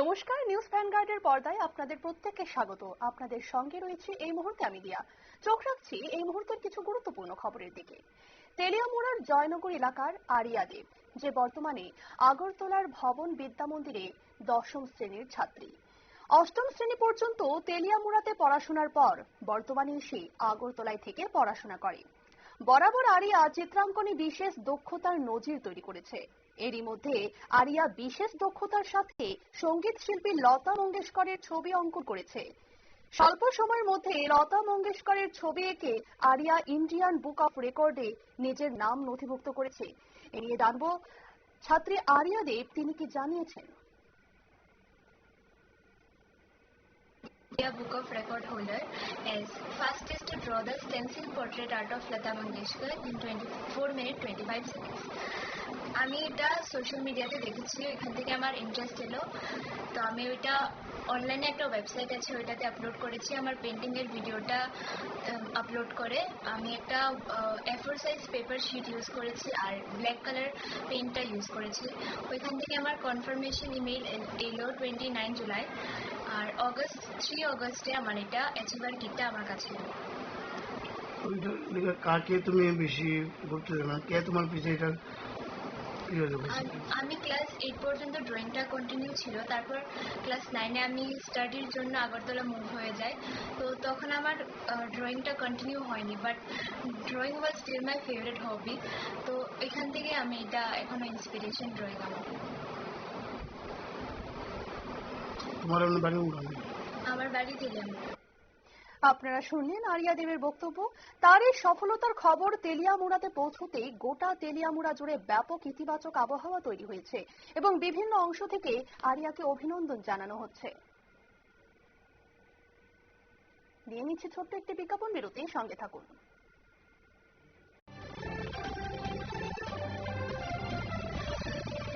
নমস্কার, নিউজ ভ্যানগার্ডের পর্দায় আপনাদের প্রত্যেককে স্বাগত। আপনাদের সঙ্গে রয়েছে এই মুহূর্তে আমি দিয়া। চোখ রাখছি এই মুহূর্তের কিছু গুরুত্বপূর্ণ খবরের দিকে। তেলিয়ামুড়ার জয়নগর এলাকার আরিয়া দেব, যে বর্তমানে আগরতলার ভবন বিদ্যা মন্দিরে দশম শ্রেণির ছাত্রী। অষ্টম শ্রেণি পর্যন্ত তেলিয়ামুড়াতে পড়াশোনার পর বর্তমানে এসে আগরতলায় থেকে পড়াশোনা করে। বরাবর আরিয়া চিত্রাঙ্কনে বিশেষ দক্ষতার নজির তৈরি করেছে। এরই মধ্যে আরিয়া বিশেষ দক্ষতার সাথে সংগীত শিল্পী লতা মঙ্গেশকরের ছবি অঙ্কন করেছে। স্বল্প সময়ের মধ্যে লতা মঙ্গেশকরের ছবি এঁকে আরিয়া ইন্ডিয়ান বুক অফ রেকর্ডে নিজের নাম নথিভুক্ত করেছে। এ নিয়ে জানব, ছাত্রী আরিয়া দেব তিনি কি জানিয়েছেন? India Book of Record holder as fastest to draw the stencil portrait art of Lata Mangeshkar in 24 minute 25 seconds. আমি এটা সোশ্যাল মিডিয়াতে দেখেছি এখান থেকে আমার ইন্টারেস্ট এলো তো আমি ওইটা অনলাইনে একটা ওয়েবসাইট আছে ওইটাতে আপলোড করেছি আমার পেন্টিংয়ের ভিডিওটা আপলোড করে, আমি একটা A four size paper sheet use করেছি আর ব্ল্যাক কালার পেনটা ইউজ করেছি। ওইখান থেকে আমার কনফার্মেশন ইমেইল এলো টোয়েন্টি নাইন জুলাই আর অগস্ট থ্রি অগস্টে আমার এটা অ্যাচিভার কিটটা আমার কাছে কাকে তুমি বেশি গুরুত্ব দেবে কে তোমার পিছিয়ে এটা আম- আমি ক্লাস এইট পর্যন্ত ড্রয়িংটা কন্টিনিউ ছিল। তারপর ক্লাস নাইনে আমি স্টাডির জন্য আগরতলা মুভ হয়ে যাই। তো তখন আমার ড্রয়িংটা কন্টিনিউ হয়নি। But drawing was still my favourite hobby তো এখান থেকে আমি এটা এখনও ইন্সপিরেশন ড্রয়িং আমার। তোমার বাড়ি আমার বাড়ি তেলিয়ামুড়া। আপনারা শুনলেন আরিয়া দেবের বক্তব্য। তার এই সফলতার খবর তেলিয়ামুড়াতে পৌঁছতে গোটা তেলিয়ামুড়া জুড়ে ব্যাপক ইতিবাচক আবহাওয়া তৈরি হয়েছে এবং বিভিন্ন অংশ থেকে আরিয়াকে অভিনন্দন জানানো হচ্ছে। নিয়ে নিচ্ছে ছোট্ট একটি বিজ্ঞাপন বিরতি সঙ্গে থাকুন।